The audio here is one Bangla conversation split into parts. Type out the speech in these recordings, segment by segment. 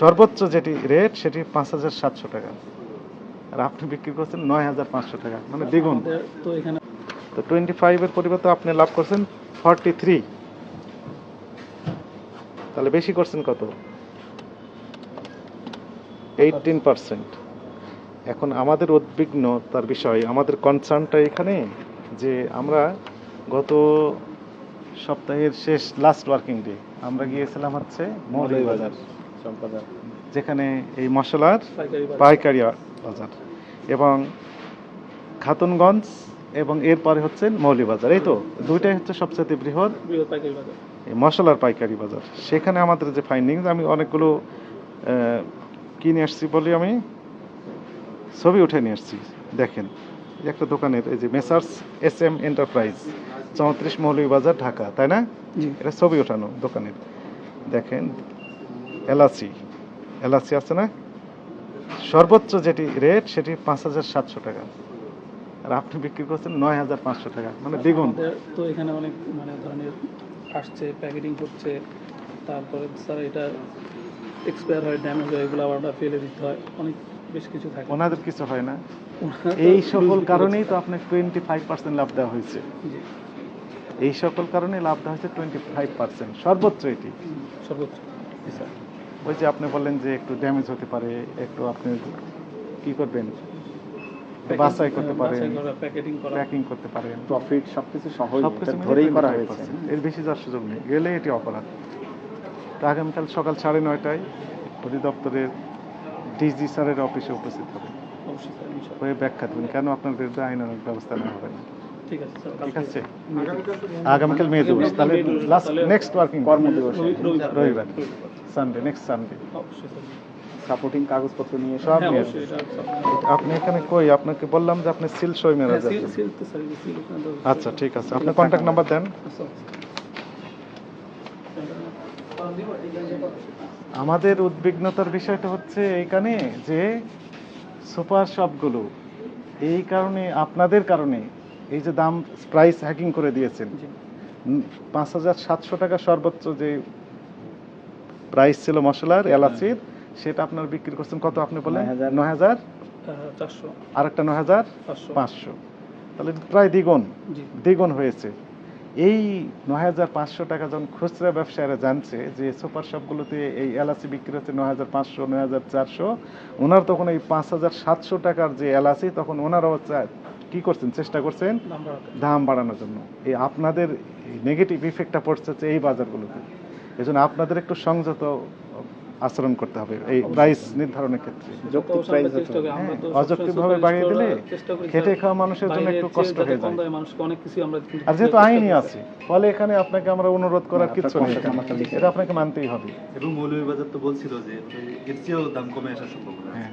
সর্বোচ্চ যেটি রেট সেটি পাঁচ হাজার সাতশো টাকা। আর আপনি বিক্রি করছেন নয় হাজার পাঁচশো টাকা। মানে দ্বিগুণ। তো এখানে তো টোয়েন্টি ফাইভের পরিবর্তে আপনি লাভ করছেন ফর্টি থ্রি তাহলে বেশি করছেন কত? এইটিন পার্সেন্ট এখন আমাদের উদ্বিগ্নতার বিষয় আমাদের কনসার্নটা এখানে যে আমরা গত সপ্তাহের শেষ লাস্ট ওয়ার্কিং ডে আমরা গিয়েছিলাম হচ্ছে মৌলভীবাজার। যেখানে এই মশলার পাইকারি বাজার। এবং খাতুনগঞ্জ এবং এরপরে হচ্ছে মৌলিবাজার। এই তো দুইটাই হচ্ছে সবচেয়ে বৃহৎ বাজার। মশলার পাইকারি বাজার। সেখানে আমাদের যে ফাইন্ডিংস আমি অনেকগুলো কিনে আসছি বলি আমি। ছবি উঠে নিয়ে আসছি দেখেন। একটা দোকানের এই যে মেসার্স এস এম এন্টারপ্রাইজ চৌত্রিশ মৌলভীবাজার ঢাকা তাই না? এটা ছবি ওঠানো দোকানের। দেখেন এলাচি। এলাচি আছে না? সর্বোচ্চ যেটি রেট সেটি পাঁচ হাজার সাতশো টাকা। আর আপনি বিক্রি করছেন নয় হাজার পাঁচশো টাকা। মানে দ্বিগুণ। তো এখানে অনেক মানে ধরনের আসছে প্যাকেটিং করছে তারপরে স্যার এটা এক্সপায়ার হয় ড্যামেজ হয় এগুলো আবার ফেলে দিতে হয়। অনেক বেশ কিছু থাকে। ওনাদের কিছু হয় না। এই সকল কারণেই তো আপনার টোয়েন্টি ফাইভ পার্সেন্ট লাভ দেওয়া হয়েছে। এই সকল কারণে লাভ দেওয়া হয়েছে টোয়েন্টি ফাইভ পার্সেন্ট সর্বোচ্চ এটি। সর্বোচ্চ। স্যার ওই যে আপনি বললেন যে একটু ড্যামেজ হতে পারে একটু আপনি কি করবেন? বাছাই করতে পারেন বাছাই করা প্যাকেটিং প্যাকিং করতে পারেন। প্রফিট সবকিছু সহ সবকিছু ধরেই করা হয়েছে। এর বেশি যাওয়ার সুযোগ নেই। গেলে এটি অপরাধ। তো আগামীকাল সকাল সাড়ে নয়টায় অধিদপ্তরের ডিজি স্যারের অফিসে উপস্থিত হবে। অবশ্যই স্যার ইনশাআল্লাহ। হয়ে ব্যাখ্যা দেবেন। কেন আপনার বিরুদ্ধে আইনানুগ ব্যবস্থা নেওয়া হবে না? ঠিক আছে স্যার কালকে- আছে? আগামীকাল। মে দিবস। তাহলে দিবস, লাস্ট নেক্সট ওয়ার্কিং কর্মদিবস। রবি- রবিবার। রবিবার। সানডে নেক্সট সানডে সাপোর্টিং কাগজপত্র নিয়ে সব হ্যাঁ নিয়ে সব- আপনি এখানে কই? আপনাকে বললাম যে আপনি সিল সই মেরা হ্যাঁ, আচ্ছা ঠিক আছে। আপনার কন্ট্যাক্ট নাম্বার দেন। আচ্ছা। আমাদের উদ্বিগ্নতার বিষয়টা হচ্ছে এইখানে যে সুপার শপগুলো এই কারণে আপনাদের কারণে এই যে দাম প্রাইস হ্যাকিং করে দিয়েছেন। পাঁচ হাজার সাতশো টাকা সর্বোচ্চ যে প্রাইস ছিল মশলার এলাচির সেটা আপনার বিক্রি করছেন কত আপনি বলেন? 9,000 নয় হাজার? চারশো। আর একটা নয় হাজার? পাঁচশো। তাহলে প্রায় দ্বিগুণ। দ্বিগুণ হয়েছে। এই নয় হাজার পাঁচশো টাকা যখন খুচরা ব্যবসায়ীরা জানছে যে সুপার শপগুলোতে এই এলাচি বিক্রি হচ্ছে নয় হাজার পাঁচশো নয় হাজার চারশো ওনার তখন এই পাঁচ হাজার সাতশো টাকার যে এলাচি তখন ওনারাও কি করছেন? চেষ্টা করছেন দাম বাড়ানোর। জন্য। এই আপনাদের নেগেটিভ ইফেক্টটা পড়ছে এই বাজারগুলোতে। এই জন্য আপনাদের একটু সংযত আচরণ করতে হবে এই প্রাইস নির্ধারণের ক্ষেত্রে। যৌক্তিক প্রাইস হ্যাঁ, অযৌক্তিকভাবে বাড়িয়ে দিলে খেটে খাওয়া মানুষের জন্য একটু কষ্ট হয়ে যায়। দামে মানুষকে অনেক কিছু আমরা কিন্তু আর যেহেতু আইনই আছে ফলে এখানে আপনাকে আমরা অনুরোধ করার কিছু নেই। এটা আপনাকে মানতেই হবে। এবং মৌলভীবাজার তো বলছিল যে এর চেয়েও দাম কমে আসার সম্ভাবনা আছে। হ্যাঁ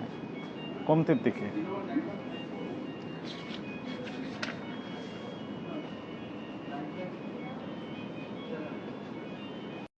কমতির দিকে।